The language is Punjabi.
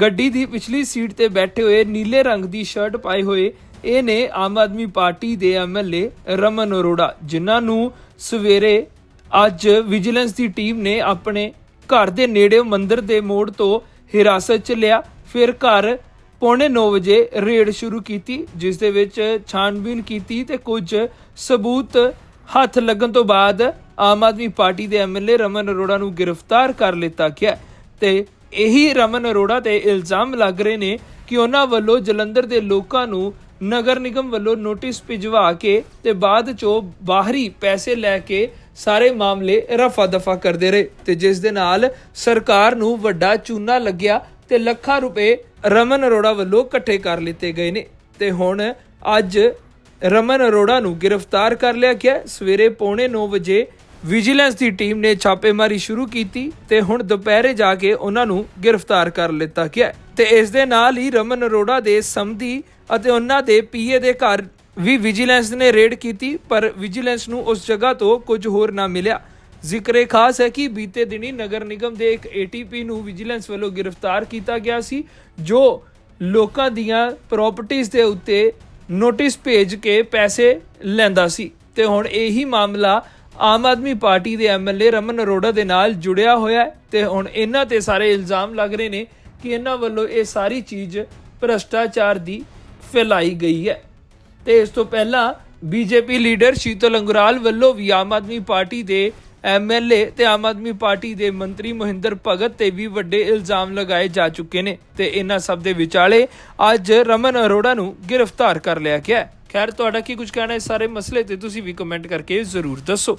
ਗੱਡੀ ਦੀ ਪਿਛਲੀ ਸੀਟ ਤੇ ਬੈਠੇ ਹੋਏ ਨੀਲੇ ਰੰਗ ਦੀ ਸ਼ਰਟ ਪਾਏ ਹੋਏ ਇਹ ਨੇ ਆਮ ਆਦਮੀ ਪਾਰਟੀ ਦੇ ਐਮਐਲਏ ਰਮਨ ਅਰੋੜਾ, ਜਿਨ੍ਹਾਂ ਨੂੰ ਸਵੇਰੇ ਅੱਜ ਵਿਜੀਲੈਂਸ ਦੀ ਟੀਮ ਨੇ ਆਪਣੇ ਘਰ ਦੇ ਨੇੜੇ ਮੰਦਿਰ ਦੇ ਮੋੜ ਤੋਂ ਹਿਰਾਸਤ 'ਚ ਲਿਆ। ਫਿਰ ਘਰ ਪੌਣੇ 9 ਵਜੇ ਰੇਡ ਸ਼ੁਰੂ ਕੀਤੀ, ਜਿਸ ਦੇ ਵਿੱਚ ਛਾਣਬੀਨ ਕੀਤੀ ਤੇ ਕੁਝ ਸਬੂਤ ਹੱਥ ਲੱਗਣ ਤੋਂ ਬਾਅਦ ਆਮ ਆਦਮੀ ਪਾਰਟੀ ਦੇ ਐਮਐਲਏ ਰਮਨ ਅਰੋੜਾ ਨੂੰ ਗ੍ਰਿਫਤਾਰ ਕਰ ਲਿੱਤਾ ਗਿਆ ਤੇ ਇਹੀ ਰਮਨ ਅਰੋੜਾ ਤੇ ਇਲਜ਼ਾਮ ਲੱਗ ਰਹੇ ਨੇ ਕਿ ਉਹਨਾਂ ਵੱਲੋਂ ਜਲੰਧਰ ਦੇ ਲੋਕਾਂ ਨੂੰ ਨਗਰ ਨਿਗਮ ਵੱਲੋਂ ਨੋਟਿਸ ਭਿਜਵਾ ਕੇ ਤੇ ਬਾਅਦ ਚੋਂ ਬਾਹਰੀ ਪੈਸੇ ਲੈ ਕੇ ਸਾਰੇ ਮਾਮਲੇ ਰਫਾ ਦਫਾ ਕਰਦੇ ਰਹੇ ਤੇ ਜਿਸ ਦੇ ਨਾਲ ਸਰਕਾਰ ਨੂੰ ਵੱਡਾ ਚੂਨਾ ਲੱਗਿਆ ਤੇ ਲੱਖਾਂ ਰੁਪਏ ਰਮਨ ਅਰੋੜਾ ਵੱਲੋਂ ਇਕੱਠੇ ਕਰ ਲਿੱਤੇ ਗਏ ਨੇ। ਤੇ ਹੁਣ ਅੱਜ ਰਮਨ ਅਰੋੜਾ ਨੂੰ ਗ੍ਰਿਫਤਾਰ ਕਰ ਲਿਆ ਗਿਆ। ਸਵੇਰੇ ਪੌਣੇ 9 ਵਜੇ ਵਿਜੀਲੈਂਸ ਦੀ ਟੀਮ ਨੇ ਛਾਪੇਮਾਰੀ ਸ਼ੁਰੂ ਕੀਤੀ ਤੇ ਹੁਣ ਦੁਪਹਿਰੇ ਜਾ ਕੇ ਉਹਨਾਂ ਨੂੰ ਗ੍ਰਿਫਤਾਰ ਕਰ ਲਿੱਤਾ ਗਿਆ ਤੇ ਇਸ ਦੇ ਨਾਲ ਹੀ ਰਮਨ ਅਰੋੜਾ ਦੇ ਸਮਧੀ ਅਤੇ ਉਹਨਾਂ ਦੇ ਪੀਏ ਦੇ ਘਰ ਵੀ ਵਿਜੀਲੈਂਸ ਨੇ ਰੇਡ ਕੀਤੀ, ਪਰ ਵਿਜੀਲੈਂਸ ਨੂੰ ਉਸ ਜਗ੍ਹਾ ਤੋਂ ਕੁਝ ਹੋਰ ਨਾ ਮਿਲਿਆ। ਜ਼ਿਕਰੇ ਖਾਸ ਹੈ ਕਿ ਬੀਤੇ ਦਿਨੀ ਨਗਰ ਨਿਗਮ ਦੇ ਇੱਕ ਏਟੀਪੀ ਨੂੰ ਵਿਜੀਲੈਂਸ ਵੱਲੋਂ ਗ੍ਰਿਫਤਾਰ ਕੀਤਾ ਗਿਆ ਸੀ, ਜੋ ਲੋਕਾਂ ਦੀਆਂ ਪ੍ਰਾਪਰਟੀਆਂ ਦੇ ਉੱਤੇ ਨੋਟਿਸ ਭੇਜ ਕੇ ਪੈਸੇ ਲੈਂਦਾ ਸੀ। ਤੇ ਹੁਣ ਇਹੀ ਮਾਮਲਾ ਆਮ ਆਦਮੀ ਪਾਰਟੀ ਦੇ ਐਮਐਲਏ ਰਮਨ ਅਰੋੜਾ ਦੇ ਨਾਲ ਜੁੜਿਆ ਹੋਇਆ ਹੈ ਤੇ ਹੁਣ ਇਹਨਾਂ ਤੇ ਸਾਰੇ ਇਲਜ਼ਾਮ ਲੱਗ ਰਹੇ ਨੇ ਕਿ ਇਹਨਾਂ ਵੱਲੋਂ ਇਹ ਸਾਰੀ ਚੀਜ਼ ਭ੍ਰਸ਼ਟਾਚਾਰ ਦੀ ਫੈਲਾਈ ਗਈ ਹੈ ਤੇ ਇਸ ਤੋਂ ਪਹਿਲਾਂ ਬੀਜੇਪੀ ਲੀਡਰ ਸ਼ੀਤਲ ਅੰਗੁਰਾਲ ਵੱਲੋਂ ਵੀ ਆਮ ਆਦਮੀ ਪਾਰਟੀ ਦੇ ਐਮਐਲਏ ਤੇ ਆਮ ਆਦਮੀ ਪਾਰਟੀ ਦੇ ਮੰਤਰੀ ਮਹਿੰਦਰ ਭਗਤ ਤੇ ਵੀ ਵੱਡੇ ਇਲਜ਼ਾਮ ਲਗਾਏ ਜਾ ਚੁੱਕੇ ਨੇ ਤੇ ਇਹਨਾਂ ਸਭ ਦੇ ਵਿਚਾਲੇ ਅੱਜ ਰਮਨ ਅਰੋੜਾ ਨੂੰ ਗ੍ਰਿਫਤਾਰ ਕਰ ਲਿਆ ਗਿਆ ਹੈ। ਖੈਰ, ਤੁਹਾਡਾ ਕੀ ਕੁਝ ਕਹਿਣਾ ਇਸ ਸਾਰੇ ਮਸਲੇ ਤੇ ਤੁਸੀਂ ਵੀ ਕਮੈਂਟ ਕਰਕੇ ਜ਼ਰੂਰ ਦੱਸੋ।